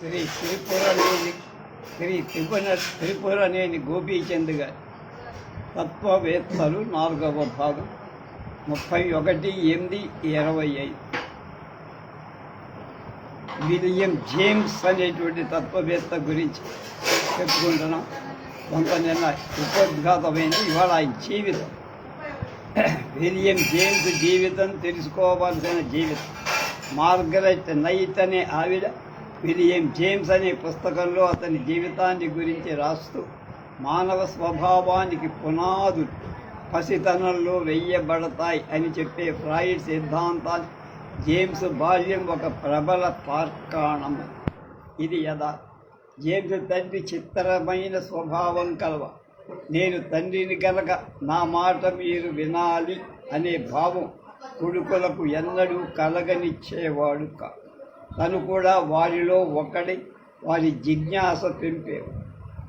శ్రీ త్రిపురనేని శ్రీ త్రిపుర త్రిపురనేని గోపీచంద్ గారు. తత్వవేత్తలు నాలుగవ భాగం ముప్పై ఒకటి ఎనిమిది ఇరవై ఐదు. విలియం జేమ్స్ అనేటువంటి తత్వవేత్త గురించి చెప్పుకుంటున్నాం. కొంత నిన్న ఉపోద్ఘాతమైంది ఇవాళ ఆయన జీవితం. విలియం జేమ్స్ జీవితం తెలుసుకోవాల్సిన జీవితం. మార్గరెట్ నైట్ అనే ఆవిడ విలియం జేమ్స్ అనే పుస్తకంలో అతని జీవితాన్ని గురించి రాస్తూ మానవ స్వభావానికి పునాదులు పసితనంలో వెయ్యబడతాయి అని చెప్పే ఫ్రాయిడ్ సిద్ధాంతాలు జేమ్స్ బాల్యం ఒక ప్రబల తార్కాణం ఇది యథా. జేమ్స్ తండ్రి చిత్రమైన స్వభావం కలవ. నేను తండ్రిని కనుక నా మాట మీరు వినాలి అనే భావం కొడుకులకు ఎన్నడూ కలగనిచ్చేవాడు కా తను కూడా వారిలో ఒకడి వారి జిజ్ఞాస పెంపేవాడు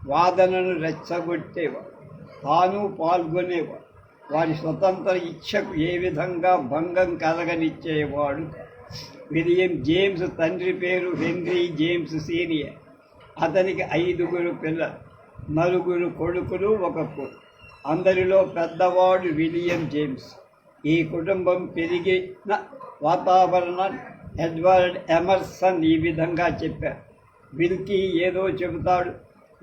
వాదనను రెచ్చగొట్టేవాడు. తాను పాల్గొనేవాడు. వారి స్వతంత్ర ఇచ్ఛకు ఏ విధంగా భంగం కలగనిచ్చేవాడు విలియం జేమ్స్ తండ్రి పేరు హెన్రీ జేమ్స్ సీనియర్. అతనికి ఐదుగురు పిల్లలు నలుగురు కొడుకులు ఒక కొడుకు. అందరిలో పెద్దవాడు విలియం జేమ్స్. ఈ కుటుంబం పెరిగిన వాతావరణాన్ని ఎడ్వర్డ్ ఎమర్సన్ ఈ విధంగా చెప్పారు. విల్కీ ఏదో చెబుతాడు.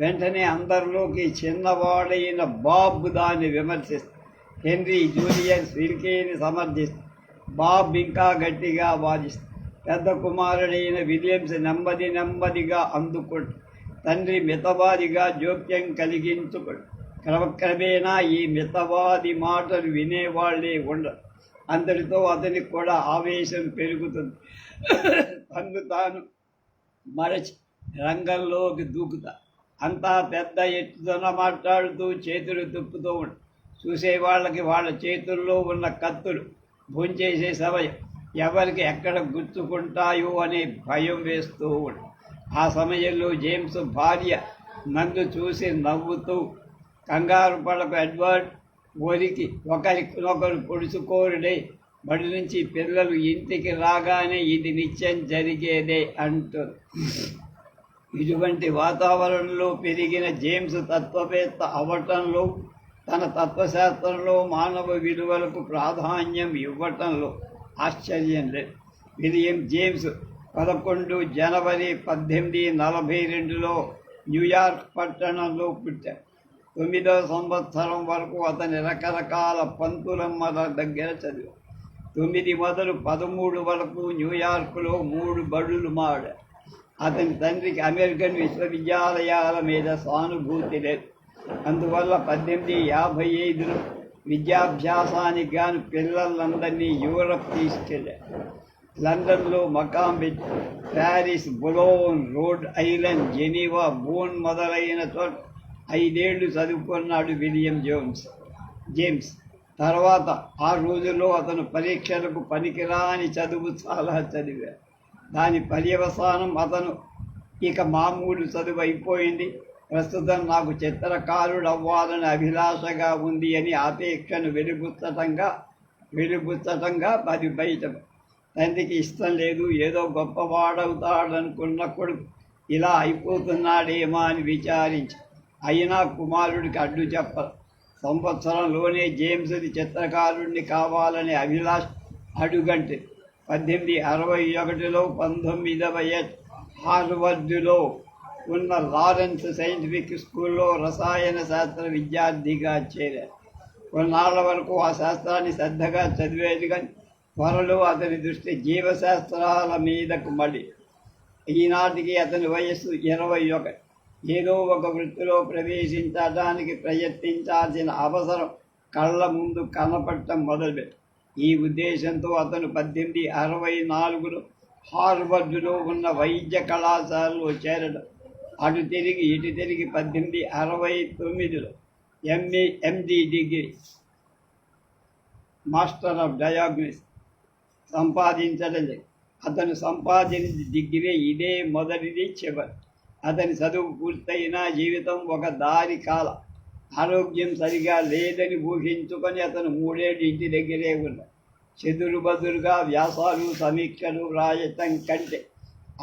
వెంటనే అందరిలోకి చిన్నవాడైన బాబ్ దాన్ని విమర్శిస్తాడు. హెన్రీ జూనియర్స్ విల్కీని సమర్థిస్తాడు. బాబ్ ఇంకా గట్టిగా వాదిస్తాడు. పెద్ద కుమారుడైన విలియమ్స్ నెమ్మది నెమ్మదిగా అందుకుంటు తండ్రి మితవాదిగా జోక్యం కలిగించుకోడు. క్రమక్రమేణా ఈ మితవాది మాటలు వినేవాళ్ళే ఉండరు. అందరితో అతనికి కూడా ఆవేశం పెరుగుతుంది. తను తాను మరచి రంగంలోకి దూకుతా. అంతా పెద్ద ఎత్తున మాట్లాడుతూ చేతులు తుప్పుతూ ఉండు. చూసే వాళ్ళకి వాళ్ళ చేతుల్లో ఉన్న కత్తులు భుంచేసే సమయం. ఎవరికి ఎక్కడ గుర్తుకుంటాయో అనే భయం వేస్తూ ఉండు. ఆ సమయంలో జేమ్స్ భార్య నన్ను చూసి నవ్వుతూ కంగారు పడకు ఎడ్వర్డ్ ఒరికి ఒకరికొకరు పొడుచుకోరుడై బడి నుంచి పిల్లలు ఇంటికి రాగానే ఇది నిత్యం జరిగేదే అంటూ. ఇటువంటి వాతావరణంలో పెరిగిన జేమ్స్ తత్వవేత్త అవటంలో తన తత్వశాస్త్రంలో మానవ విలువలకు ప్రాధాన్యం ఇవ్వటంలో ఆశ్చర్యం లేదు. విలియం జేమ్స్ పదకొండు జనవరి పద్దెనిమిది నలభై రెండులో న్యూయార్క్ పట్టణంలో పుట్టారు తొమ్మిదవ సంవత్సరం వరకు అతని రకరకాల పంతులమ్మల దగ్గర చదివాడు తొమ్మిది మొదలు పదమూడు వరకు న్యూయార్క్లో మూడు బడులు మాడ. అతని తండ్రికి అమెరికన్ విశ్వవిద్యాలయాల మీద సానుభూతి లేదు. అందువల్ల పద్దెనిమిది యాభై ఐదులో విద్యాభ్యాసానికి గాను పిల్లలందరినీ యూరప్ తీసుకెళ్ళారు లండన్లో మకాం Paris Boulogne Rhode Island Geneva Bonn మొదలైన చోట ఐదేళ్ళు చదువుకున్నాడు విలియం జోన్స్. జేమ్స్ తర్వాత ఆ రోజుల్లో అతను పరీక్షలకు పనికిరాని చదువు చాలా చదివాడు దాని పర్యవసానం అతను ఇక మామూలు చదువు అయిపోయింది. ప్రస్తుతం నాకు చిత్రకారుడు అవ్వాలని అభిలాషగా ఉంది అని ఆపేక్షను వెలుగుచ్చటంగా వెలుగుచ్చటంగా అది బయట. తండ్రికి ఇష్టం లేదు ఏదో గొప్పవాడవుతాడనుకున్న కొడుకు ఇలా అయిపోతున్నాడేమో అని విచారించి. అయినా కుమారుడికి అడ్డు చెప్ప. సంవత్సరంలోనే జేమ్స్ది చిత్రకారుడిని కావాలనే అభిలాష్ అడుగంటి పద్దెనిమిది అరవై ఒకటిలో పంతొమ్మిదవ హార్వర్డ్లో ఉన్న లారెన్స్ సైంటిఫిక్ స్కూల్లో రసాయన శాస్త్ర విద్యార్థిగా చేరారు. కొన్నాళ్ళ వరకు ఆ శాస్త్రాన్ని శ్రద్ధగా చదివేది కానీ త్వరలో అతని దృష్టి జీవశాస్త్రాల మీదకు మళ్ళీ. ఈనాటికి అతని వయస్సు ఇరవై ఒకటి. ఏదో ఒక వృత్తిలో ప్రవేశించడానికి ప్రయత్నించాల్సిన అవసరం కళ్ళ ముందు కనపడటం మొదలుపెట్టు. ఈ ఉద్దేశంతో అతను పద్దెనిమిది అరవై నాలుగులో హార్వర్డ్లో ఉన్న వైద్య కళాశాలలో చేరడం. అటు తిరిగి ఇటు తిరిగి పద్దెనిమిది అరవై తొమ్మిదిలో MA MD degree master of diagnose సంపాదించడం అతను సంపాదించిన డిగ్రీ ఇదే మొదటిది చివరి. అతని చదువు పూర్తయినా జీవితం ఒక దారి కాల. ఆరోగ్యం సరిగా లేదని ఊహించుకొని అతను మూడేళ్ళు ఇంటి దగ్గరే ఉన్నాడు. చెదురు బదురుగా వ్యాసాలు సమీక్షలు రాయటం కంటే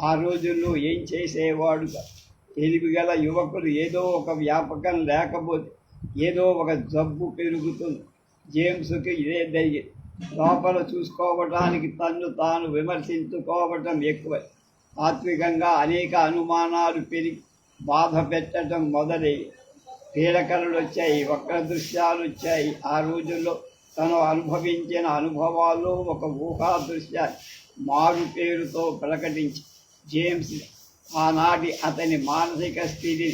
ఆ రోజుల్లో ఏం చేసేవాడు తెలివిగల యువకులు ఏదో ఒక వ్యాపకం లేకపోతే ఏదో ఒక జబ్బు పెరుగుతుంది. జేమ్స్కి ఇదే జరిగింది లోపల చూసుకోవటానికి తన్ను తాను విమర్శించుకోవటం ఎక్కువ. తాత్వికంగా అనేక అనుమానాలు పెరిగి బాధ పెట్టడం మొదలై పీడకలలు వచ్చాయి వక్ర దృశ్యాలు వచ్చాయి. ఆ రోజుల్లో తను అనుభవించిన అనుభవాలు ఒక ఊహా దృశ్యాన్ని మారు పేరుతో ప్రకటించి జేమ్స్ ఆనాటి అతని మానసిక స్థితి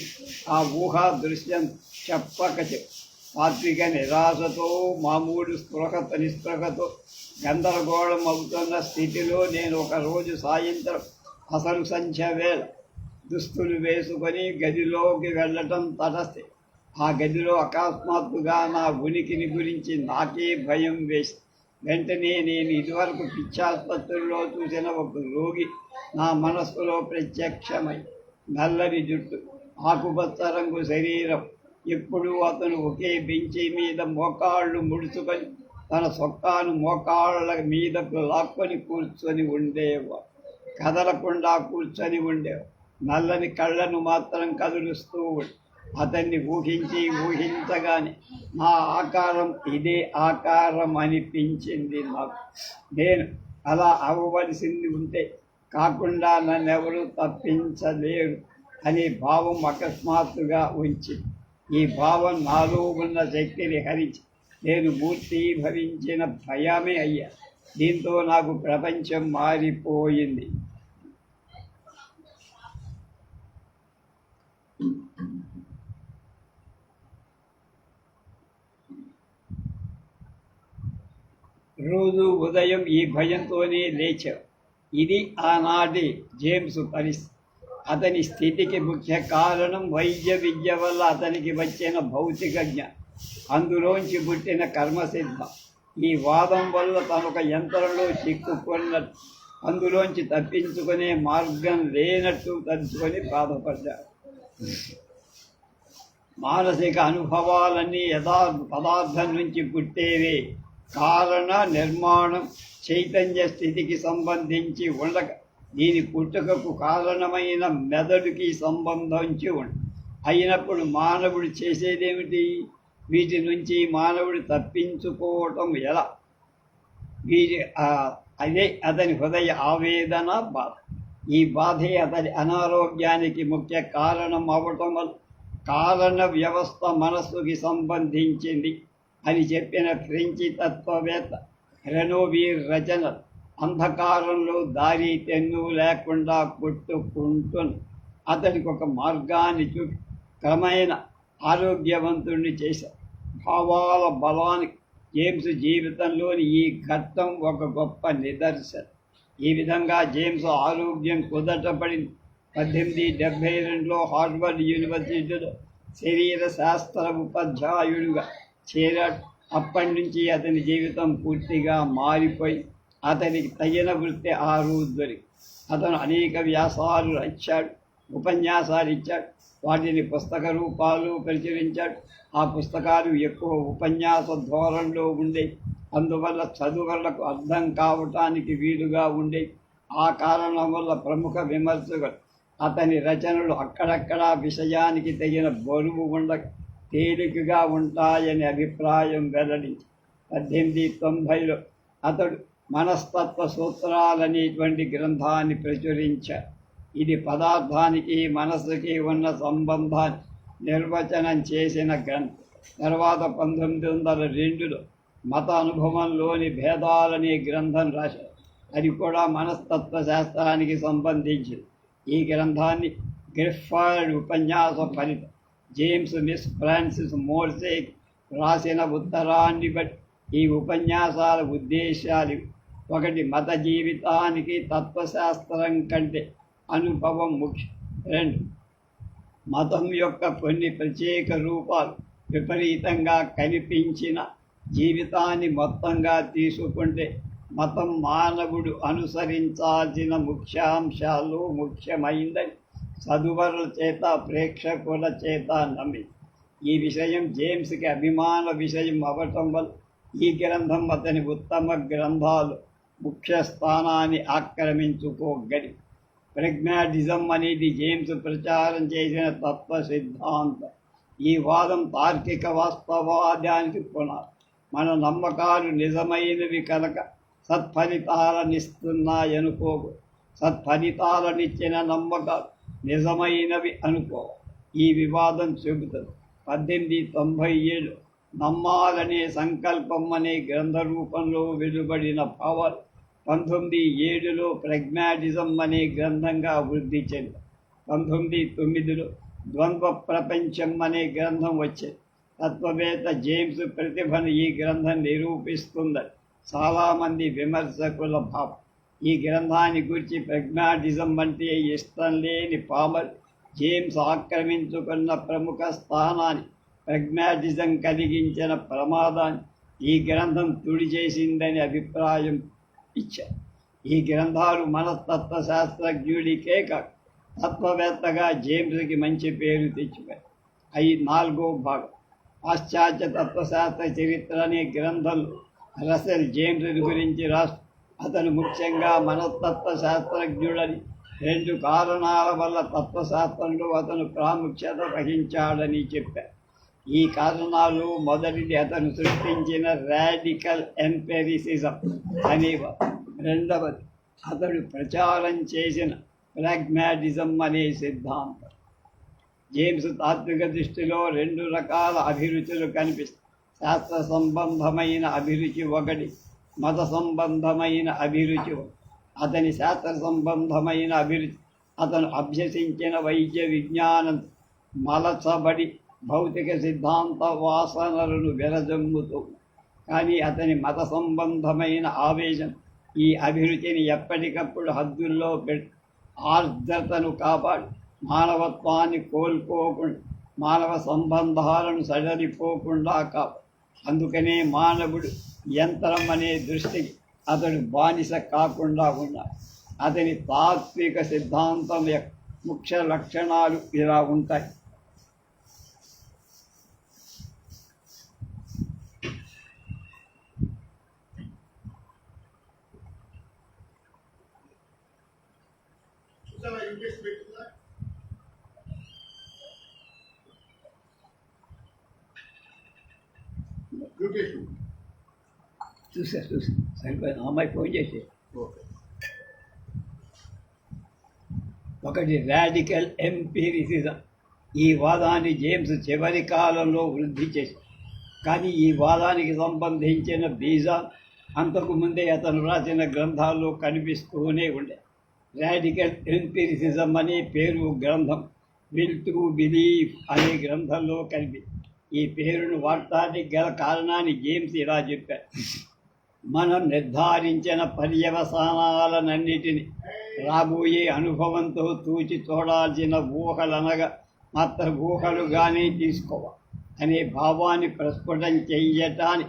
ఆ ఊహా దృశ్యం చెప్పక తాత్విక నిరాశతో మామూలు స్పృహత నిస్పృహతో గందరగోళం అవుతున్న స్థితిలో నేను ఒకరోజు సాయంత్రం అసలు వేల. దుస్తులు వేసుకొని గదిలోకి వెళ్ళటం తటస్థి. ఆ గదిలో అకస్మాత్తుగా నా ఉనికిని గురించి నాకే భయం వేసి వెంటనే నేను ఇదివరకు పిచ్చాసుపత్రుల్లో చూసిన ఒక రోగి నా మనస్సులో ప్రత్యక్షమై నల్లని జుట్టు ఆకుపచ్చ రంగు శరీరం. ఎప్పుడూ అతను ఒకే బెంచి మీద మోకాళ్ళు ముడుచుకొని తన సొక్కాను మోకాళ్ళ మీదకు లాక్కొని కూర్చొని ఉండేవాడు. కదలకుండా కూర్చొని ఉండేవు. నల్లని కళ్ళను మాత్రం కదులుస్తూ ఉండి. అతన్ని ఊహించి ఊహించగానే నా ఆకారం ఇదే ఆకారం అనిపించింది నాకు. నేను అలా అవ్వవలసింది ఉంటే కాకుండా నన్నెవరూ తప్పించలేరు అనే భావం అకస్మాత్తుగా ఉంచి ఈ భావం నాలో ఉన్న శక్తిని హరించి నేను మూర్తీభవించిన భయమే అయ్యా. దీంతో నాకు ప్రపంచం మారిపోయింది. రోజు ఉదయం ఈ భయంతోనే లేచావు ఇది ఆనాటి జేమ్స్ పరిస్థితి అతని స్థితికి ముఖ్య కారణం వైద్య విద్య వల్ల అతనికి వచ్చిన భౌతిక జ్ఞ అందులోంచి పుట్టిన కర్మసిద్ధం. ఈ వాదం వల్ల తనొక యంత్రంలో చిక్కుకున్న అందులోంచి తప్పించుకునే మార్గం లేనట్టు తలుచుకొని బాధపడ్డారు. మానసిక అనుభవాలన్నీ యథా పదార్థం నుంచి పుట్టేవే. కారణ నిర్మాణం చైతన్య స్థితికి సంబంధించి ఉండక దీని పుట్టుకకు కారణమైన మెదడుకి సంబంధించి ఉండ అయినప్పుడు మానవుడు చేసేదేమిటి? వీటి నుంచి మానవుడు తప్పించుకోవటం ఎలా? వీరి అదే అతని హృదయ ఆవేదన బాధ. ఈ బాధే అతని అనారోగ్యానికి ముఖ్య కారణం అవటం వల్ల కారణ వ్యవస్థ మనస్సుకి సంబంధించింది అని చెప్పిన ఫ్రెంచి తత్వవేత్త రెనోవీర్ రచన అంధకారంలో దారి తెన్ను లేకుండా కొట్టుకుంటున్న అతనికి ఒక మార్గాన్ని చూపి క్రమేణ ఆరోగ్యవంతుణ్ణి చేశారు భావాల బలానికి జేమ్స్ జీవితంలోని ఈ ఘట్టం ఒక గొప్ప నిదర్శనం. ఈ విధంగా జేమ్స్ ఆరోగ్యం కుదటపడింది. పద్దెనిమిది డెబ్భై రెండులో హార్వర్డ్ యూనివర్సిటీలో శరీర శాస్త్ర ఉపాధ్యాయుడుగా చేరాడు. అప్పటి నుంచి అతని జీవితం పూర్తిగా మారిపోయి అతనికి తగిన వృత్తి ఆ రోజు దొరికి అతను అనేక వ్యాసాలు ఇచ్చాడు ఉపన్యాసాలు ఇచ్చాడు వాటిని పుస్తక రూపాలు ప్రచురించాడు. ఆ పుస్తకాలు ఎక్కువ ఉపన్యాస ధోరణిలో ఉండే. అందువల్ల చదువులకు అర్థం కావటానికి వీలుగా ఉండే. ఆ కారణం వల్ల ప్రముఖ విమర్శకులు అతని రచనలు అక్కడక్కడ విషయానికి తగిన బరువు ఉండక తేలికగా ఉంటాయని అభిప్రాయం వెల్లడించి పద్దెనిమిది తొంభైలో అతడు మనస్తత్వ సూత్రాలనేటువంటి గ్రంథాన్ని ప్రచురించాడు. ఇది పదార్థానికి మనస్సుకి ఉన్న సంబంధాన్ని నిర్వచనం చేసిన గ్రంథం. తర్వాత పంతొమ్మిది వందల రెండులో మత అనుభవంలోని భేదాలనే గ్రంథం రాశారు అది కూడా మనస్తత్వ శాస్త్రానికి సంబంధించింది. ఈ గ్రంథాన్ని గ్రిఫర్డ్ ఉపన్యాస ఫలితం జేమ్స్ మిస్ ఫ్రాన్సిస్ మోర్సే రాసిన ఉత్తరాన్ని బట్టి ఈ ఉపన్యాసాల ఉద్దేశాలు ఒకటి మత జీవితానికి తత్వశాస్త్రం కంటే అనుభవం ముఖ్యం రెండు మతం యొక్క కొన్ని ప్రత్యేక రూపాలు విపరీతంగా కనిపించిన జీవితాన్ని మొత్తంగా తీసుకుంటే మతం మానవుడు అనుసరించాల్సిన ముఖ్యాంశాలు ముఖ్యమైందని చదువరుల చేత ప్రేక్షకుల చేత నమ్మి. ఈ విషయం జేమ్స్కి అభిమాన విషయం అవ్వటం వల్ల ఈ గ్రంథం అతని ఉత్తమ గ్రంథాలు ముఖ్య స్థానాన్ని ఆక్రమించుకోగలిగి ప్రజ్ఞాటిజం అనేది జేమ్స్ ప్రచారం చేసిన తత్వ సిద్ధాంతం. ఈ వాదం తార్కిక వాస్తవాదానికి పునాది. మన నమ్మకాలు నిజమైనవి కనుక సత్ఫలితాలనిస్తున్నాయనుకోకు సత్ఫలితాలనిచ్చిన నమ్మకాలు నిజమైనవి అనుకో ఈ వివాదం చెబుతుంది. పద్దెనిమిది తొంభై ఏడు నమ్మాలనే సంకల్పం అనే గ్రంథ రూపంలో వెలువడిన పవర్ పంతొమ్మిది ఏడులో ప్రజ్ఞాటిజం అనే గ్రంథంగా వృద్ధి చెంది. పంతొమ్మిది తొమ్మిదిలో ద్వంద్వ ప్రపంచం అనే గ్రంథం వచ్చింది. తత్వవేత్త జేమ్స్ ప్రతిభను ఈ గ్రంథం నిరూపిస్తుందని చాలామంది విమర్శకుల భావం. ఈ గ్రంథాన్ని గురించి ప్రజ్ఞాటిజం అంటే ఇష్టం లేని పామర్ జేమ్స్ ఆక్రమించుకున్న ప్రముఖ స్థానాన్ని ప్రజ్ఞాటిజం కలిగించిన ప్రమాదాన్ని ఈ గ్రంథం తుడి చేసిందని అభిప్రాయం ఇచ్చారు ఈ గ్రంథాలు మనస్తత్వ శాస్త్రజ్ఞుడికే కాదు. తత్వవేత్తగా జేమ్స్కి మంచి పేరు తెచ్చిపోయాయి అవి నాలుగో భాగం. పాశ్చాత్య తత్వశాస్త్ర చరిత్ర అనే గ్రంథంలో రసెల్ జేమ్స్ గురించి రాస్తూ అతను ముఖ్యంగా మనస్తత్వ శాస్త్రజ్ఞుడని రెండు కారణాల వల్ల తత్వశాస్త్రంలో అతను ప్రాముఖ్యత వహించాడని చెప్పారు. ఈ కారణాలు మొదటిది అతను సృష్టించిన రాడికల్ ఎంపెరిసిజం అనేవ రెండవది అతడు ప్రచారం చేసిన ప్రాగ్మాటిజం అనే సిద్ధాంతం. జేమ్స్ తాత్విక దృష్టిలో రెండు రకాల అభిరుచులు కనిపిస్తాయి. శాస్త్ర సంబంధమైన అభిరుచి ఒకటి మత సంబంధమైన అభిరుచి అతని శాస్త్ర సంబంధమైన అభిరుచి అతను అభ్యసించిన వైద్య విజ్ఞానం మలచబడి భౌతిక సిద్ధాంత వాసనలను వెరజమ్ముతూ కానీ అతని మత సంబంధమైన ఆవేశం ఈ అభిరుచిని ఎప్పటికప్పుడు హద్దుల్లో పెట్టి ఆర్ద్రతను కాపాడి. మానవత్వాన్ని కోల్పోకుండా మానవ సంబంధాలను సడలిపోకుండా కాపాడు. అందుకనే మానవుడు యంత్రం అనే దృష్టికి అతడు బానిస కాకుండా ఉన్నాడు. అతని తాత్విక సిద్ధాంతం యొక్క ముఖ్య లక్షణాలు ఇలా ఉంటాయి. యూపీఎస్ చూసా చూసా. సరిపోయింది. అమ్మాయి ఫోన్ చేసి. ఓకే. ఒకటి రాడికల్ ఎంపీరిసిజం. ఈ వాదాన్ని జేమ్స్ చివరి కాలంలో వృద్ధి చేసి. కానీ ఈ వాదానికి సంబంధించిన బీజాలు అంతకు ముందే అతను రాసిన గ్రంథాల్లో కనిపిస్తూనే ఉండే. రాడికల్ ఎంపీరిసిజం అనే పేరు గ్రంథం. విల్ టు బిలీవ్ అనే గ్రంథంలో కనిపి ఈ పేరును వాడటానికి గల కారణాన్ని జేమ్స్ ఇలా చెప్పారు. మనం నిర్ధారించిన పర్యవసానాలన్నిటిని రాబోయే అనుభవంతో తూచి చూడాల్సిన ఊహలనగా మాత్ర ఊహలుగానే తీసుకోవాలి అనే భావాన్ని ప్రస్ఫుటం చెయ్యటాన్ని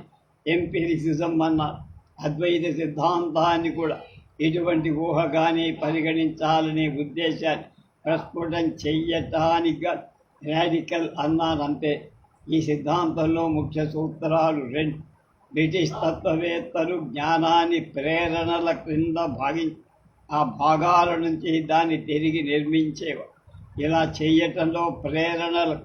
ఎంపిరిసిజం అన్నారు. అద్వైత సిద్ధాంతాన్ని కూడా ఎటువంటి ఊహగానే పరిగణించాలనే ఉద్దేశాన్ని ప్రస్ఫుటం చెయ్యటానికి రాడికల్ అన్నారంటే ఈ సిద్ధాంతంలో ముఖ్య సూత్రాలు రెండు. బ్రిటిష్ తత్వవేత్తలు జ్ఞానాన్ని ప్రేరణల క్రింద భావి ఆ భాగాల నుంచి దాన్ని తిరిగి నిర్మించేవారు. ఇలా చేయటంలో ప్రేరణలు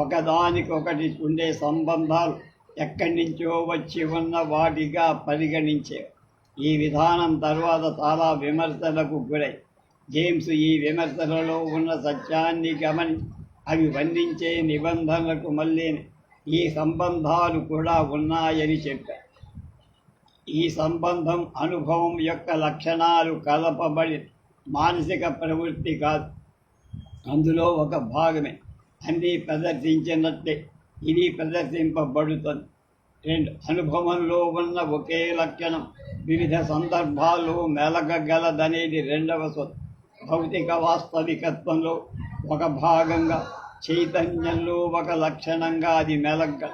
ఒకదానికొకటి ఉండే సంబంధాలు ఎక్కడి నుంచో వచ్చి ఉన్న వాటిగా పరిగణించేవారు. ఈ విధానం తర్వాత చాలా విమర్శలకు గురై. జేమ్స్ ఈ విమర్శలలో ఉన్న సత్యాన్ని గమనించి అవి వర్ణించే నిబంధనలకు మళ్ళీ ఈ సంబంధాలు కూడా ఉన్నాయని చెప్పారు. ఈ సంబంధం అనుభవం యొక్క లక్షణాలు కలపబడి మానసిక ప్రవృత్తి కాదు. అందులో ఒక భాగమే. అన్నీ ప్రదర్శించినట్టే. ఇది ప్రదర్శింపబడుతుంది. రెండు అనుభవంలో ఉన్న ఒకే లక్షణం. వివిధ సందర్భాల్లో మెలకగలదనేది రెండవ సొత్తు. భౌతిక వాస్తవికత్వంలో ఒక భాగంగా చైతన్యంలో ఒక లక్షణంగా అది మెలగ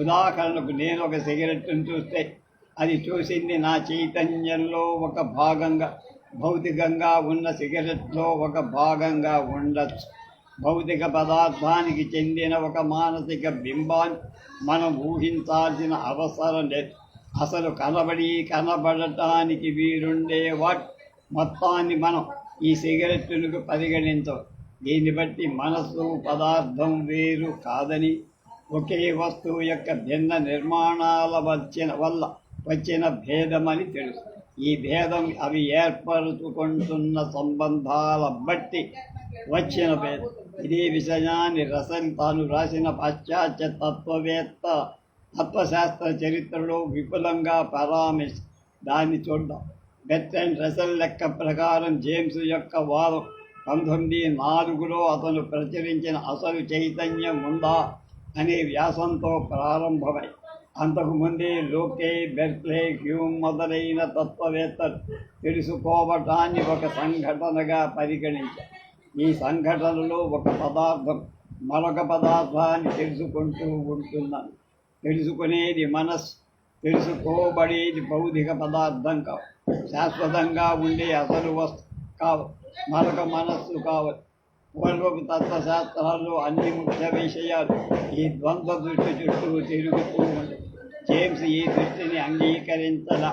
ఉదాహరణకు నేను ఒక సిగరెట్ను చూస్తే అది చూసింది నా చైతన్యంలో ఒక భాగంగా. భౌతికంగా ఉన్న సిగరెట్లో ఒక భాగంగా ఉండొచ్చు. భౌతిక పదార్థానికి చెందిన ఒక మానసిక బింబాన్ని మనం ఊహించాల్సిన అవసరం లేదు. అసలు కనబడి కనబడటానికి వీరుండే వాటి మొత్తాన్ని మనం ఈ సిగరెట్టులకు పరిగణించవు దీన్ని బట్టి మనస్సు పదార్థం వేరు కాదని ఒకే వస్తువు యొక్క భిన్న నిర్మాణాల వచ్చిన వల్ల వచ్చిన భేదమని తెలుసు. ఈ భేదం అవి ఏర్పరచుకుంటున్న సంబంధాల బట్టి వచ్చిన భేదం. ఇదే విషయాన్ని రసన్ తాను రాసిన పాశ్చాత్య తత్వవేత్త తత్వశాస్త్ర చరిత్రలో విపులంగా పరామర్శ దాన్ని చూద్దాం. బెర్ట్రాండ్ రసల్ లెక్క ప్రకారం జేమ్స్ యొక్క వాదం పంతొమ్మిది నాలుగులో అతను ప్రచురించిన అసలు చైతన్యం ఉందా అనే వ్యాసంతో ప్రారంభమై అంతకుముందే లోకే బెర్క్లే హ్యూమ్ మొదలైన తత్వవేత్తలు తెలుసుకోవటాన్ని ఒక సంఘటనగా పరిగణించారు. ఈ సంఘటనలో ఒక పదార్థం మరొక పదార్థాన్ని తెలుసుకుంటూ ఉంటున్నాను తెలుసుకునేది మనస్సు తెలుసుకోబడేది భౌతిక పదార్థం కావు. శాశ్వతంగా ఉండే అసలు వస్తు కావు మరొక మనస్సు కావచ్చు పూర్వపు తత్వశాస్త్రాల్లో అన్ని ముఖ్య విషయాలు ఈ ద్వంద్వ దృష్టి చుట్టూ తిరుగుతూ ఉంటాయి జేమ్స్ ఈ దృష్టిని అంగీకరించలా.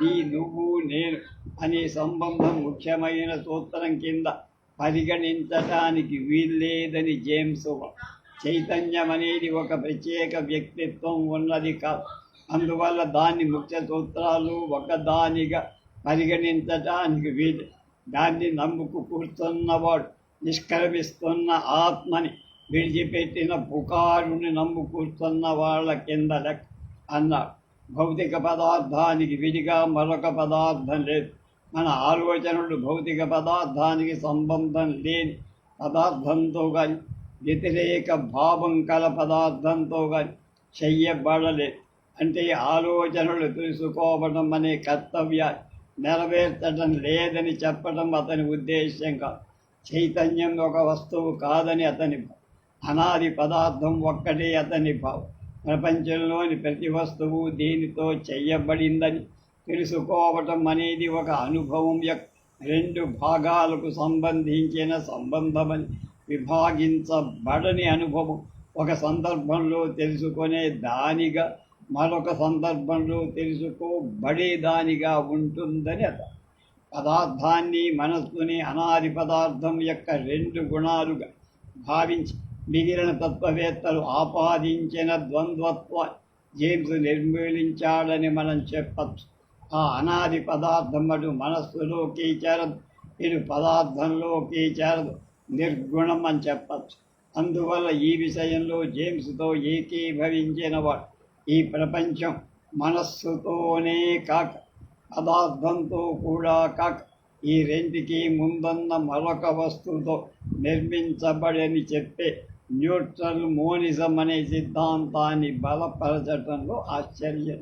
నీ నువ్వు నేను అనే సంబంధం ముఖ్యమైన సూత్రం కింద పరిగణించటానికి వీల్లేదని జేమ్స్ చైతన్యం అనేది ఒక ప్రత్యేక వ్యక్తిత్వం ఉన్నది కాదు. అందువల్ల దాన్ని ముఖ్య సూత్రాలు ఒకదానిగా పరిగణించటానికి వీలు. దాన్ని నమ్ముకు కూర్చున్నవాడు నిష్క్రమిస్తున్న ఆత్మని విడిచిపెట్టిన పుకారుని నమ్ము కూర్చున్న వాళ్ళ కింద లెక్క అన్నాడు. భౌతిక పదార్థానికి విడిగా మరొక పదార్థం లేదు. మన ఆలోచనలు భౌతిక పదార్థానికి సంబంధం లేని పదార్థంతో కానీ వ్యతిరేక భావం కల పదార్థంతో కానీ చెయ్యబడలేదు. అంటే ఆలోచనలు తెలుసుకోవడం అనే కర్తవ్య నెరవేర్చడం లేదని చెప్పడం అతని ఉద్దేశ్యం కాదు. చైతన్యం ఒక వస్తువు కాదని అతని అనాది పదార్థం ఒక్కటే అతని భావం. ప్రపంచంలోని ప్రతి వస్తువు దీనితో చెయ్యబడిందని తెలుసుకోవటం అనేది ఒక అనుభవం యొక్క రెండు భాగాలకు సంబంధించిన సంబంధమని విభాగించబడని అనుభవం. ఒక సందర్భంలో తెలుసుకునే దానిగా మరొక సందర్భంలో తెలుసుకోబడేదానిగా ఉంటుందని అత పదార్థాన్ని మనస్సుని అనాది పదార్థం యొక్క రెండు గుణాలుగా భావించి మిగిలిన తత్వవేత్తలు ఆపాదించిన ద్వంద్వత్వ జేమ్స్ నిర్మూలించాడని మనం చెప్పచ్చు. ఆ అనాది పదార్థం అటు మనస్సులోకి చేరదు ఇటు పదార్థంలోకి చేరదు. నిర్గుణం అని చెప్పచ్చు. అందువల్ల ఈ విషయంలో జేమ్స్తో ఏకీభవించిన వాడు ఈ ప్రపంచం మనస్సుతోనే కాక పదార్థంతో కూడా కాక ఈ రెంటికి ముందున్న మరొక వస్తువుతో నిర్మించబడని చెప్పే న్యూట్రల్ మోనిజం అనే సిద్ధాంతాన్ని బలపరచడంలో ఆశ్చర్యం.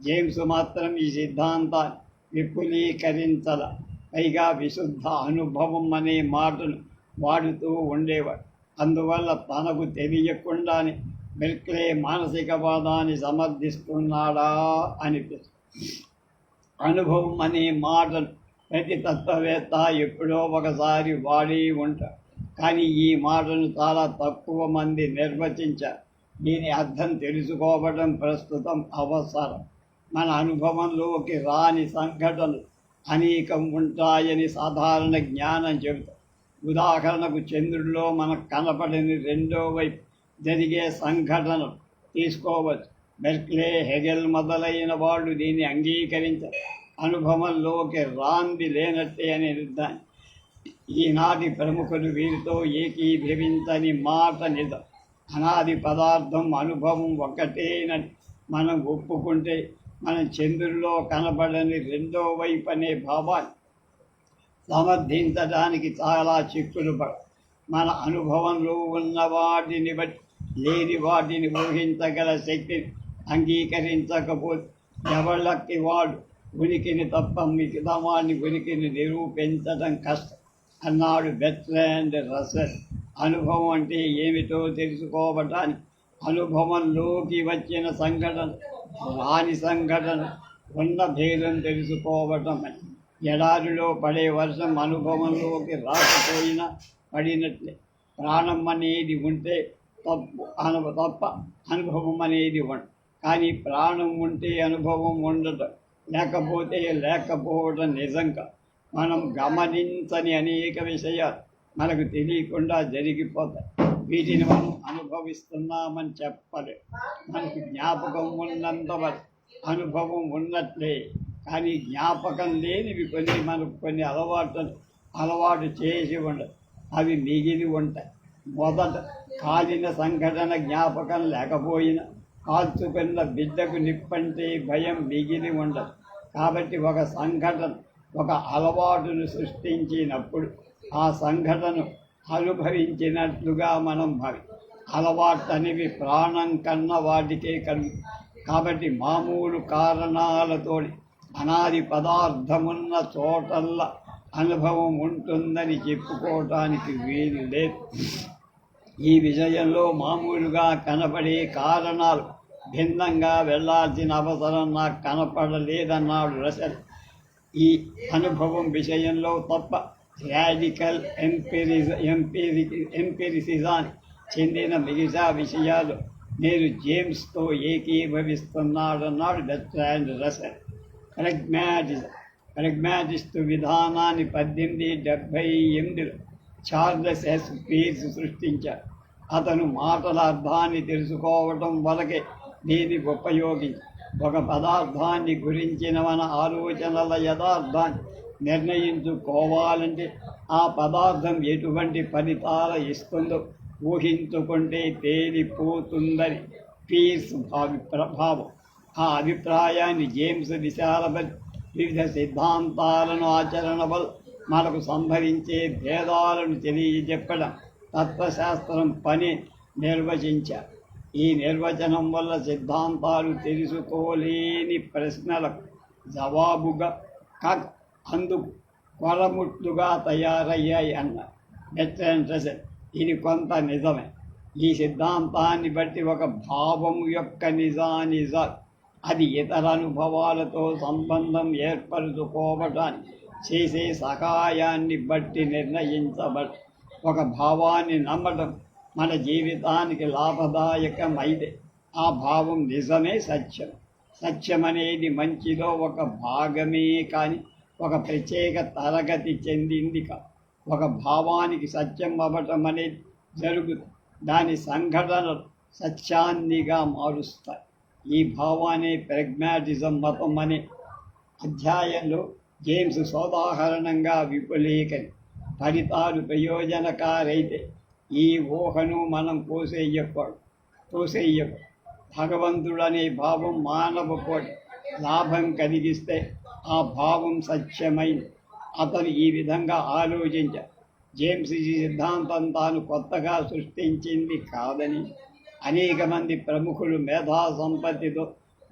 జేమ్స్ మాత్రం ఈ సిద్ధాంతాన్ని విపులీకరించల పైగా విశుద్ధ అనుభవం అనే మాటను వాడుతూ ఉండేవాడు. అందువల్ల తనకు తెలియకుండానే బెర్క్లే మానసికవాదాన్ని సమర్థిస్తున్నాడా అనిపిస్తుంది అనుభవం అనే మాటను ప్రతి తత్వవేత్త ఎప్పుడో ఒకసారి వాడి ఉంటారు కానీ ఈ మాటను చాలా తక్కువ మంది నిర్వచించారు దీని అర్థం తెలుసుకోవడం ప్రస్తుతం అవసరం. మన అనుభవంలోకి రాని సంఘటనలు అనేకం ఉంటాయని సాధారణ జ్ఞానం చెబుతాం. ఉదాహరణకు చంద్రుడిలో మనకు కనపడని రెండో వైపు జరిగే సంఘటనలు తీసుకోవచ్చు. బెర్క్లే హెగెల్ మొదలైన వాళ్ళు దీన్ని అంగీకరించారు. అనుభవంలోకి రాంది లేనట్టే అనే నిర్ధాన్ని ఈనాటి ప్రముఖులు వీరితో ఏకీభవించని మాట నిజం. అనాది పదార్థం అనుభవం ఒకటేనని మనం ఒప్పుకుంటే మనం చంద్రుల్లో కనబడని రెండో వైపు అనే భావాన్ని సమర్థించడానికి చాలా చిక్కులు పడ. మన అనుభవంలో ఉన్న వాటిని బట్టి లేని వాటిని ఊహించగల శక్తిని అంగీకరించకపోతే ఎవళ్ళకి వాడు ఉనికిని తప్ప మిగతా ఉనికిని నిరూపించడం కష్టం అన్నాడు బెత్లాండ్ రసల్ అనుభవం అంటే ఏమిటో తెలుసుకోవటానికి అనుభవంలోకి వచ్చిన సంఘటన రాని సంఘటన ఉన్న భేదం తెలుసుకోవటం అని. ఎడారిలో పడే వర్షం అనుభవంలోకి రాకపోయినా పడినట్లే. ప్రాణం అనేది ఉంటే తప్పు అను తప్ప అనుభవం అనేది ఉండదు కానీ ప్రాణం ఉంటే అనుభవం ఉండటం లేకపోతే లేకపోవడం నిజంగా మనం గమనించని అనేక విషయాలు మనకు తెలియకుండా జరిగిపోతాయి. వీటిని మనం అనుభవిస్తున్నామని చెప్పలేదు మనకు జ్ఞాపకం ఉన్నంతవరకు అనుభవం ఉన్నట్లే. కానీ జ్ఞాపకం లేనివి కొన్ని మనకు కొన్ని అలవాట్లు అలవాటు చేసి ఉండదు. అవి మిగిలి ఉంటాయి. మొదట కాలిన సంఘటన జ్ఞాపకం లేకపోయినా కాల్చుకున్న బిడ్డకు నిప్పంటే భయం మిగిలి ఉండదు. కాబట్టి ఒక సంఘటన ఒక అలవాటును సృష్టించినప్పుడు ఆ సంఘటన అనుభవించినట్లుగా మనం భావి. అలవాటు అనేవి ప్రాణం కన్నా వాటికే కలుగు కాబట్టి మామూలు కారణాలతో అనాది పదార్థమున్న చోటల్లా అనుభవం ఉంటుందని చెప్పుకోవటానికి వీలు లేదు. ఈ విషయంలో మామూలుగా కనపడే కారణాలు భిన్నంగా వెళ్ళాల్సిన అవసరం నాకు కనపడలేదన్నాడు రసల్ ఈ అనుభవం విషయంలో తప్ప రాడికల్ ఎంపిరిజ ఎంపిరి ఎంపిరిసిజానికి చెందిన మిగతా విషయాలు నేను జేమ్స్తో ఏకీభవిస్తున్నాడన్నాడు డెస్ట్రాండ్ రసల్ ప్రగ్మాటిజం ప్రగ్మాటిస్టు విధానాన్ని పద్దెనిమిది డెబ్భై ఎనిమిదిలో చార్లెస్ ఎస్ పీర్స్ సృష్టించారు. అతను మాటల అర్థాన్ని తెలుసుకోవటం వలకే దీని ఉపయోగి. ఒక పదార్థాన్ని గురించిన మన ఆలోచనల యథార్థాన్ని నిర్ణయించుకోవాలంటే ఆ పదార్థం ఎటువంటి ఫలితాలు ఇస్తుందో ఊహించుకుంటే తేలిపోతుందని పీర్స్ భావి ప్రభావం. ఆ అభిప్రాయాన్ని జేమ్స్ విశాలపరిచి వివిధ సిద్ధాంతాలను ఆచరణ వల్ల మనకు సంభవించే భేదాలను తెలియజెప్పడం తత్వశాస్త్రం పని నిర్వచించారు ఈ నిర్వచనం వల్ల సిద్ధాంతాలు తెలుసుకోలేని ప్రశ్నలకు జవాబుగా కక్ అందుకు కొలముట్లుగా తయారయ్యాయి అన్నారు నెట్రెంట్రసెన్ ఇది కొంత నిజమే. ఈ సిద్ధాంతాన్ని బట్టి ఒక భావం యొక్క నిజానిజ అది ఇతర అనుభవాలతో సంబంధం ఏర్పరచుకోవటానికి చేసే సహాయాన్ని బట్టి నిర్ణయించబడి ఒక భావాన్ని నమ్మటం మన జీవితానికి లాభదాయకమైతే ఆ భావం నిజమే సత్యం. సత్యం అనేది మంచిలో ఒక భాగమే కానీ ఒక ప్రత్యేక తరగతి చెందింది కాదు ఒక భావానికి సత్యం అవ్వటం అనేది జరుగుతుంది దాని సంఘటనలు సత్యాన్నిగా మారుస్తాయి. ఈ భావాన్ని ప్రెగ్మాటిజం మతం అనే అధ్యాయంలో జేమ్స్ సోదాహరణంగా విపులీకరి ఫలితాలు ప్రయోజనకారైతే ఈ ఊహను మనం కోసేయకూడదు తోసేయకూడదు భగవంతుడనే భావం మానవ కోటి లాభం కలిగిస్తే ఆ భావం సత్యమైంది. అతను ఈ విధంగా ఆలోచించారు జేమ్స్ ఈ సిద్ధాంతం తాను కొత్తగా సృష్టించింది కాదని అనేక మంది ప్రముఖులు మేధా సంపత్తితో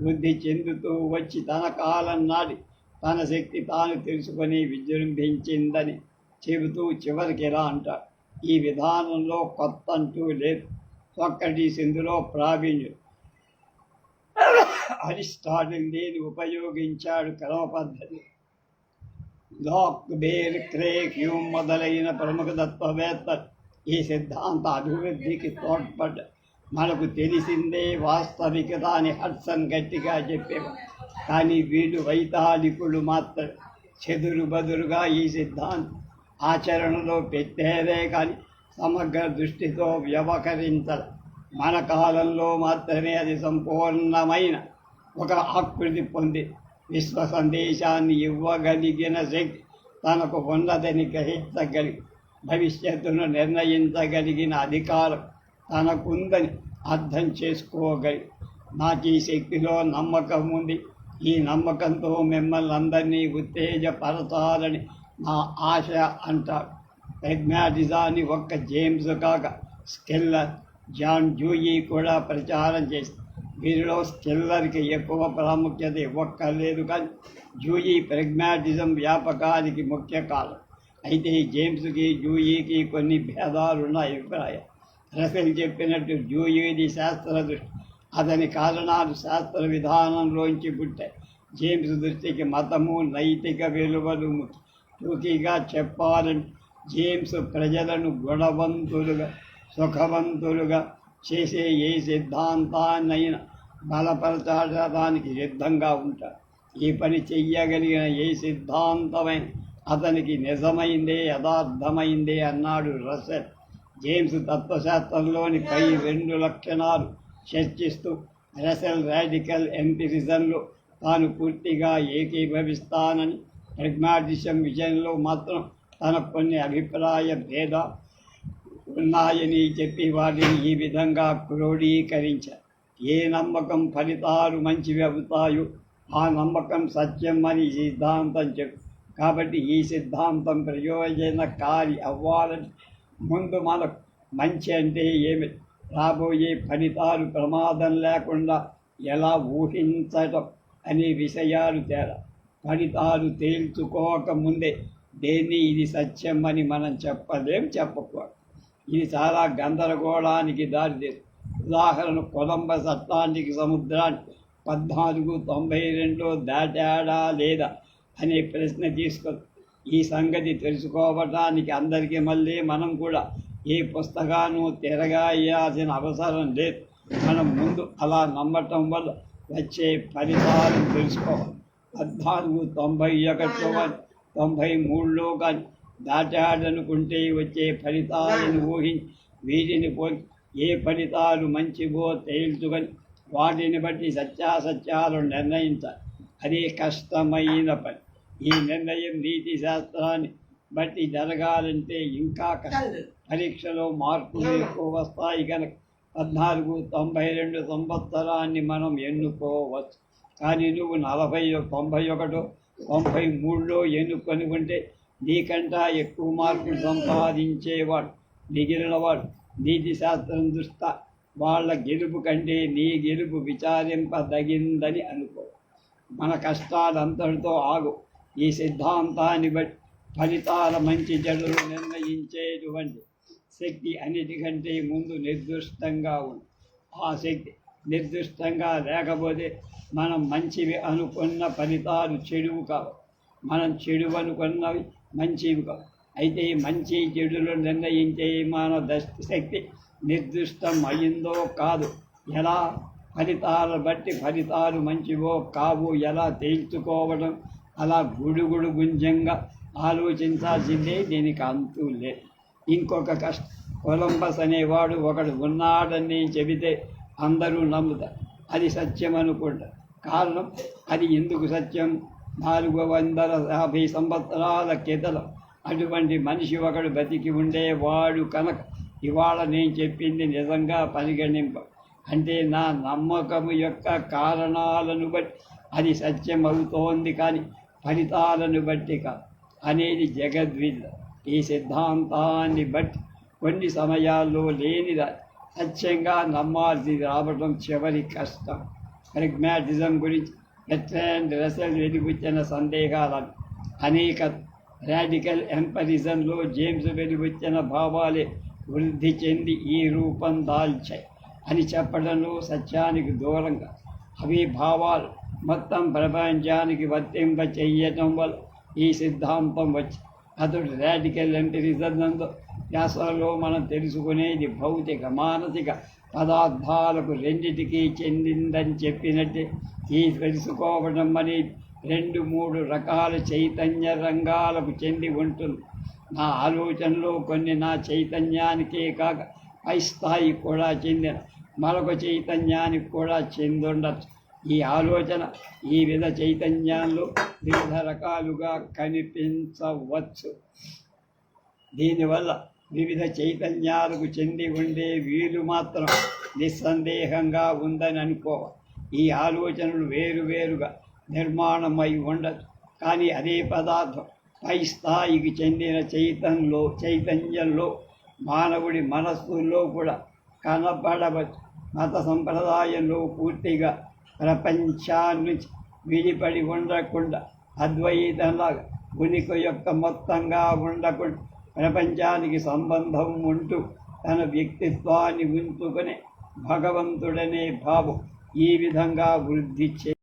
వృద్ధి చెందుతూ వచ్చి తన కాలం నాటి తన శక్తి తాను తెలుసుకొని విజృంభించిందని చెబుతూ చివరికి ఎలా అంటాడు ఈ విధానంలో కొత్త అంటూ లేదు. సొక్కటీస్ ఇందులో ప్రావీణ్యుడు. అరిస్టాటిల్ దీన్ని ఉపయోగించాడు క్రమ పద్ధతి. లాక్ బేర్ క్రేక్ హ్యూమ్ మొదలైన ప్రముఖ తత్వవేత్త ఈ సిద్ధాంత అభివృద్ధికి తోడ్పడ్డ మనకు తెలిసిందే వాస్తవికత అని హడ్సన్ గట్టిగా చెప్పేవారు కానీ వీళ్ళు వైతాళికులు మాత్రం చెదురు బదురుగా ఈ సిద్ధాంతం ఆచరణలో పెట్టేదే కానీ సమగ్ర దృష్టితో వ్యవహరించరు. మన కాలంలో మాత్రమే అది సంపూర్ణమైన ఒక ఆకృతి పొంది విశ్వ సందేశాన్ని ఇవ్వగలిగిన శక్తి తనకు ఉన్నదని గ్రహించగలిగి భవిష్యత్తును నిర్ణయించగలిగిన అధికారం తనకుందని అర్థం చేసుకోగలిగి నాకు ఈ శక్తిలో నమ్మకం ఉంది ఈ నమ్మకంతో మిమ్మల్ని అందరినీ ఉత్తేజపరచాలని నా ఆశ అంటాడు. ప్రజ్ఞాటిజాన్ని ఒక్క జేమ్స్ కాక స్కెల్లర్ జాన్ జూయి కూడా ప్రచారం చేసి వీరిలో స్కెల్లర్కి ఎక్కువ ప్రాముఖ్యత ఇవ్వక్కర్లేదు కానీ జూయి ప్రెగ్మాటిజం వ్యాపకానికి ముఖ్య కాలం అయితే జేమ్స్కి జూయికి కొన్ని భేదాలున్న అభిప్రాయం. రఫెల్ చెప్పినట్టు జూయిది శాస్త్ర దృష్టి. అతని కారణాలు శాస్త్ర విధానంలోంచి పుట్టాయి. జేమ్స్ దృష్టికి మతము నైతిక విలువలు ముఖ్యం. టూకీగా జేమ్స్ ప్రజలను గుణవంతులుగా సుఖవంతులుగా చేసే ఏ సిద్ధాంతాన్నైనా బలపరచడానికి సిద్ధంగా ఉంటాడు. ఈ పని చెయ్యగలిగిన ఏ సిద్ధాంతమైన అతనికి నిజమైందే యథార్థమైందే అన్నాడు రసెల్ జేమ్స్ తత్వశాస్త్రంలోని పై రెండు లక్షణాలు చర్చిస్తూ రసల్ రాడికల్ ఎంపిరిజంలో తాను పూర్తిగా ఏకీభవిస్తానని ప్రెగ్మాటిజం విషయంలో మాత్రం తన కొన్ని అభిప్రాయ భేద ఉన్నాయని చెప్పి వాటిని ఈ విధంగా క్రోడీకరించారు. ఏ నమ్మకం ఫలితాలు మంచివి అవుతాయో ఆ నమ్మకం సత్యం అని సిద్ధాంతం చెప్పు. కాబట్టి ఈ సిద్ధాంతం ప్రయోజనకారి అవ్వాలని ముందు మనకు. మంచి అంటే ఏమి? రాబోయే ఫలితాలు ప్రమాదం లేకుండా ఎలా ఊహించటం అనే విషయాలు తేడా. ఫలితాలు తేల్చుకోకముందే దేన్ని ఇది సత్యం అని మనం చెప్పలేం చెప్పకూడదు. ఇది చాలా గందరగోళానికి దారితీస్తుంది. ఉదాహరణ కొలంబస్ అట్లాంటిక్ సముద్రాన్ని పద్నాలుగు తొంభై రెండులో దాటాడా లేదా అనే ప్రశ్న తీసుకొని ఈ సంగతి తెలుసుకోవటానికి అందరికీ మళ్ళీ మనం కూడా ఏ పుస్తకాన్ని తిరగాయాల్సిన అవసరం లేదు. మనం ముందు అలా నమ్మటం వల్ల వచ్చే ఫలితాలను తెలుసుకోవాలి. పద్నాలుగు తొంభై ఒకటిలో కానీ తొంభై మూడులో కానీ దాటాడనుకుంటే వచ్చే ఫలితాలను ఊహించి వీటిని పోయి ఏ ఫలితాలు మంచివో తేల్చుకొని వాటిని బట్టి సత్యాసత్యాలు నిర్ణయించాలి. అదే కష్టమైన పని. ఈ నిర్ణయం నీతి శాస్త్రాన్ని బట్టి జరగాలంటే ఇంకా కష్టం. పరీక్షలో మార్కులు ఎక్కువ వస్తాయి కనుక పద్నాలుగు తొంభై రెండు సంవత్సరాన్ని మనం ఎన్నుకోవచ్చు. కానీ నువ్వు నలభై తొంభై ఒకటో తొంభై మూడులో ఎన్నుకొని ఉంటే నీకంటా ఎక్కువ మార్కులు సంపాదించేవాడు మిగిలినవాడు నీతి శాస్త్రం దృష్ట వాళ్ళ గెలుపు కంటే నీ గెలుపు విచారింపదగిందని అనుకో. మన కష్టాలంతటితో ఆగు. ఈ సిద్ధాంతాన్ని బట్టి ఫలితాల మంచి జడులు నిర్ణయించేటువంటి శక్తి అన్నిటికంటే ముందు నిర్దిష్టంగా ఉంది. ఆ శక్తి నిర్దిష్టంగా లేకపోతే మనం మంచివి అనుకున్న ఫలితాలు చెడువు కావు. మనం చెడు అనుకున్నవి మంచివి కావు. అయితే మంచి చెడులు నిర్ణయించే మన శక్తి నిర్దిష్టం అయిందో కాదు ఎలా? ఫలితాలు బట్టి ఫలితాలు మంచివో కావు ఎలా? తేల్చుకోవడం అలా గుడుగుడు గుంజంగా ఆలోచించాల్సిందే దీనికి అంతులే ఇంకొక కష్ట కొలంబస్ అనేవాడు ఒకడు ఉన్నాడని చెబితే అందరూ నమ్ముతారు అది సత్యం అనుకుంటారు కారణం అది ఎందుకు సత్యం? నాలుగు వందల యాభై సంవత్సరాల క్రితం అటువంటి మనిషి ఒకడు బతికి ఉండేవాడు కనుక ఇవాళ నేను చెప్పింది నిజంగా పరిగణింప. అంటే నా నమ్మకము యొక్క కారణాలను బట్టి అది సత్యం అవుతోంది కానీ ఫలితాలను బట్టి కాదు అనేది జగద్విద్య ఈ సిద్ధాంతాన్ని బట్టి కొన్ని సమయాల్లో లేనిదా సత్యంగా నమ్మాల్సి రావడం చివరి కష్టం. ప్రెగ్మాటిజం గురించి బెట్రాండ్ రసల్ వెలుగుచ్చిన సందేహాలను అనేక రాడికల్ ఎంపరిజంలో జేమ్స్ వెలుగుచ్చిన భావాలే వృద్ధి చెంది ఈ రూపం దాల్చాయి. అని చెప్పడంలో సత్యానికి దూరంగా అవి భావాలు మొత్తం ప్రపంచానికి వర్తింప చెయ్యటం వల్ల ఈ సిద్ధాంతం వచ్చి అతడు రాడికల్ ఎంపరిజంలో వ్యాసంలో మనం తెలుసుకునేది భౌతిక మానసిక పదార్థాలకు రెండిటికీ చెందిందని చెప్పినట్టే ఈ తెలుసుకోవడం అనేది రెండు మూడు రకాల చైతన్య రంగాలకు చెంది ఉంటుంది. నా ఆలోచనలో కొన్ని నా చైతన్యానికే కాక పై స్థాయికి కూడా చెందిన మరొక చైతన్యానికి కూడా చెందుండచ్చు. ఈ ఆలోచన ఈ విధ చైతన్యాల్లో వివిధ రకాలుగా కనిపించవచ్చు. దీనివల్ల వివిధ చైతన్యాలకు చెంది ఉండే వీలు మాత్రం నిస్సందేహంగా ఉందని అనుకోవాలి. ఈ ఆలోచనలు వేరువేరుగా నిర్మాణమై ఉండదు. కానీ అదే పదార్థం పై స్థాయికి చెందిన చైతన్యంలో చైతన్యంలో మానవుడి మనస్సులో కూడా కనబడవచ్చు. మత సంప్రదాయంలో పూర్తిగా ప్రపంచాన్ని విడిపడి ఉండకుండా అద్వైతంలాగా ఉనికి యొక్క మొత్తంగా ఉండకుండా ప్రపంచానికి సంబంధం ఉంటూ తన వ్యక్తిత్వాన్ని ఉంచుకునే భగవంతుడనే భావం ఈ విధంగా వృద్ధి చే